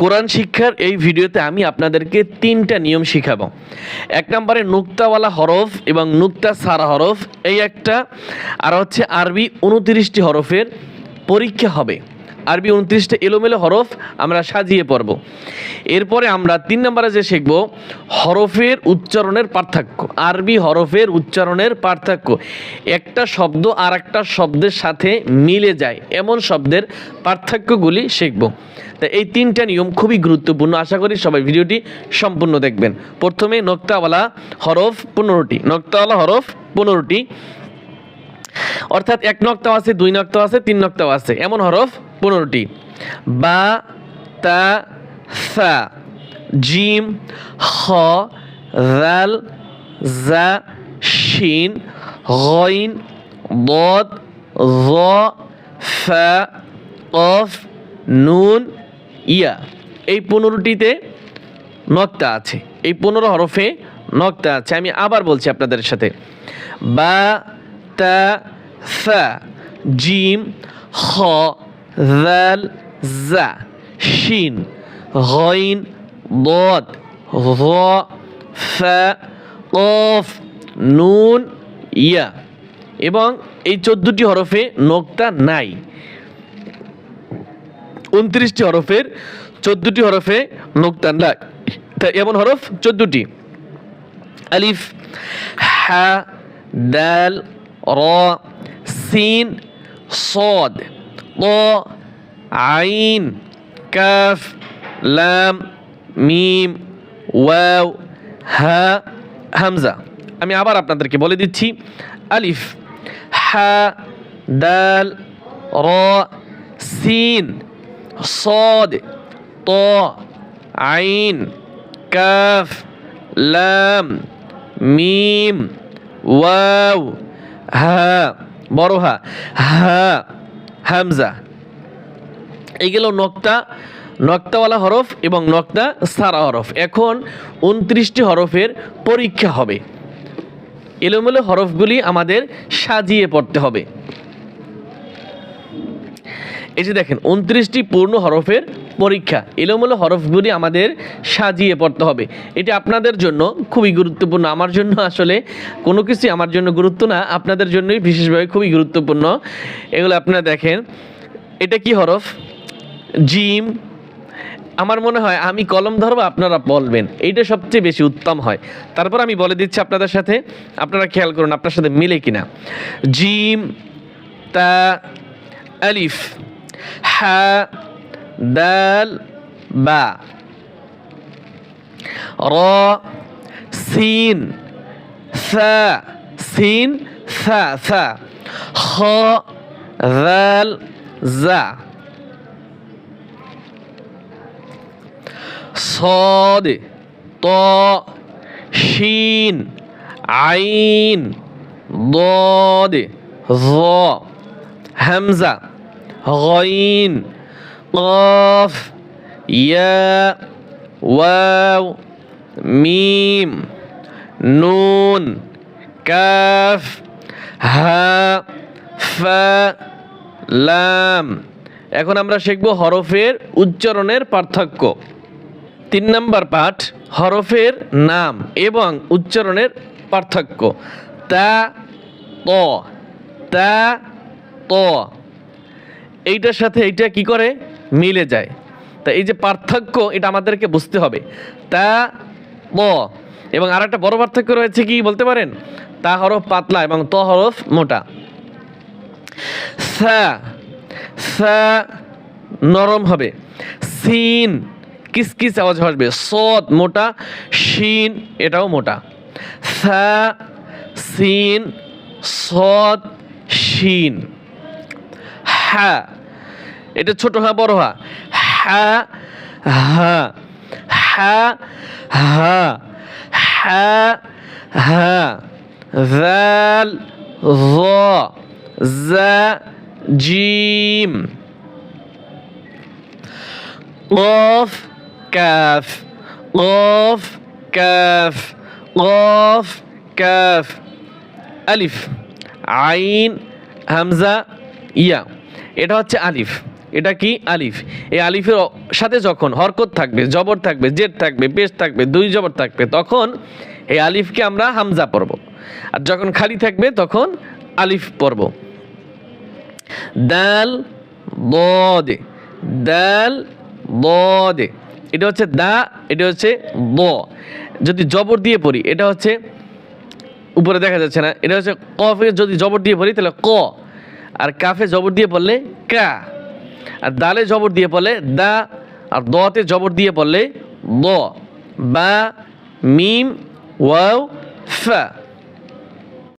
কোরআন শিক্ষার এই ভিডিওতে আমি আপনাদেরকে তিনটা নিয়ম শিখাবো। এক নম্বরে নুক্তাওয়ালা হরফ এবং নুক্তা সারা হরফ, এই একটা। আর হচ্ছে আরবি উনতিরিশটি হরফের পরীক্ষা হবে। আরবি উনত্রিশটা এলোমেলো হরফ আমরা সাজিয়ে পড়ব। এরপরে আমরা তিন নম্বরে যে শিখব, হরফের উচ্চারণের পার্থক্য, আরবি হরফের উচ্চারণের পার্থক্য। একটা শব্দ আর একটা শব্দের সাথে মিলে যায়, এমন শব্দের পার্থক্যগুলি শিখব। তা এই তিনটা নিয়ম খুবই গুরুত্বপূর্ণ। আশা করি সবাই ভিডিওটি সম্পূর্ণ দেখবেন। প্রথমে নক্তাওয়ালা হরফ পনেরোটি, নক্তাওয়ালা হরফ পনেরোটি। অর্থাৎ এক নক্তাও আছে, দুই নক্তাও আছে, তিন নক্তাও আছে। এমন হরফ পনেরোটি। বা, তা, সা, জিম খ রাল জা, শিন, গইন, বদ জ ফা অফ নুন, ইয়া। এই পনেরোটিতে নক্তা আছে। এই পনেরো হরফে নক্তা আছে। আমি আবার বলছি আপনাদের সাথে। বা তা, ফা, জিম, খ জাল জা, শিন, গইন, বদ র ফা, কফ, নুন, ইয়া এবং এই চোদ্দটি হরফে নোক্তা নাই। উনত্রিশটি হরফের চোদ্দটি হরফে নোক্তা নাই এমন হরফ? চোদ্দটি। আলিফ, হা, দাল র সিন صاد ط আইন কাফ লাম মিম ওয়াও হা হামজা আমি আবার আপনাদেরকে বলে দিচ্ছি আলিফ হা দাল র সিন صاد ط আইন কাফ লাম মিম ওয়াও হা, বড় হা হা, হামজা। এইগুলো নক্তা নক্তাওয়ালা হরফ এবং নক্তা সারা হরফ। এখন উনত্রিশটি হরফের পরীক্ষা হবে। এলোমেলো হরফগুলি আমাদের সাজিয়ে পড়তে হবে। এই যে দেখেন, উনত্রিশটি পূর্ণ হরফের পরীক্ষা। এলোমেলো হরফগুলি আমাদের সাজিয়ে পড়তে হবে। এটি আপনাদের জন্য খুবই গুরুত্বপূর্ণ। আমার জন্য আসলে কোনো কিছুই আমার জন্য গুরুত্ব না, আপনাদের জন্যই বিশেষভাবে খুবই গুরুত্বপূর্ণ। এগুলো আপনারা দেখেন। এটা কি হরফ? জিম। আমার মনে হয় আমি কলম ধরবো, আপনারা বলবেন। এইটা সবচেয়ে বেশি উত্তম হয়। তারপর আমি বলে দিচ্ছি আপনাদের সাথে, আপনারা খেয়াল করুন আপনার সাথে মিলে কিনা। জিম, তা, আলিফ, হা دال با. را سين. ثا سين. ثا ثا. خا ذال زا. صاد طا شين. عين. ضاد ظا. همزة غين. قاف ياء واو ميم نون كاف হা ফা লাম এখন আমরা শিখব হরফের উচ্চারণের পার্থক্য তিন নম্বর পাঠ হরফের নাম এবং উচ্চারণের পার্থক্য তা ত তা ত এইটার সাথে এইটা কি করে মিলে যায়। তা এই যে পার্থক্য এটা আমাদেরকে বুঝতে হবে। তা ত এবং আর একটা বড় পার্থক্য রয়েছে কি বলতে পারেন? তা হরফ পাতলা এবং ত হরফ মোটা। নরম হবে। সিন, কিসকিস আওয়াজ আসবে। সদ মোটা, শিন এটাও মোটা। সিন সদ শিন। হা এটা ছোট হা বড় হা হা হা হা হা হা হা ذال ظا زا جيم قاف كاف قاف كاف قاف كاف ألف আইন হামজা ইয়া এটা হচ্ছে আলিফ এটা কি আলিফ? এই আলিফের সাথে যখন হরকত থাকবে, জবর থাকবে, জেদ থাকবে, পেশ থাকবে, দুই জবর থাকবে, তখন এই আলিফকে আমরা হামজা পড়ব। আর যখন খালি থাকবে, তখন আলিফ পড়ব। দাল বদে দাল বদে। এটা হচ্ছে দা, এটা হচ্ছে ব। যদি জবর দিয়ে পড়ি, এটা হচ্ছে উপরে দেখা যাচ্ছে না, এটা হচ্ছে কফে যদি জবর দিয়ে পড়ি, তাহলে ক। আর কাফে জবর দিয়ে পড়লে কা। আর দালে জবর দিয়ে পড়লে দা, আর দতে জবর দিয়ে পড়লে ব বা, মিম, ওয়াও, ফা।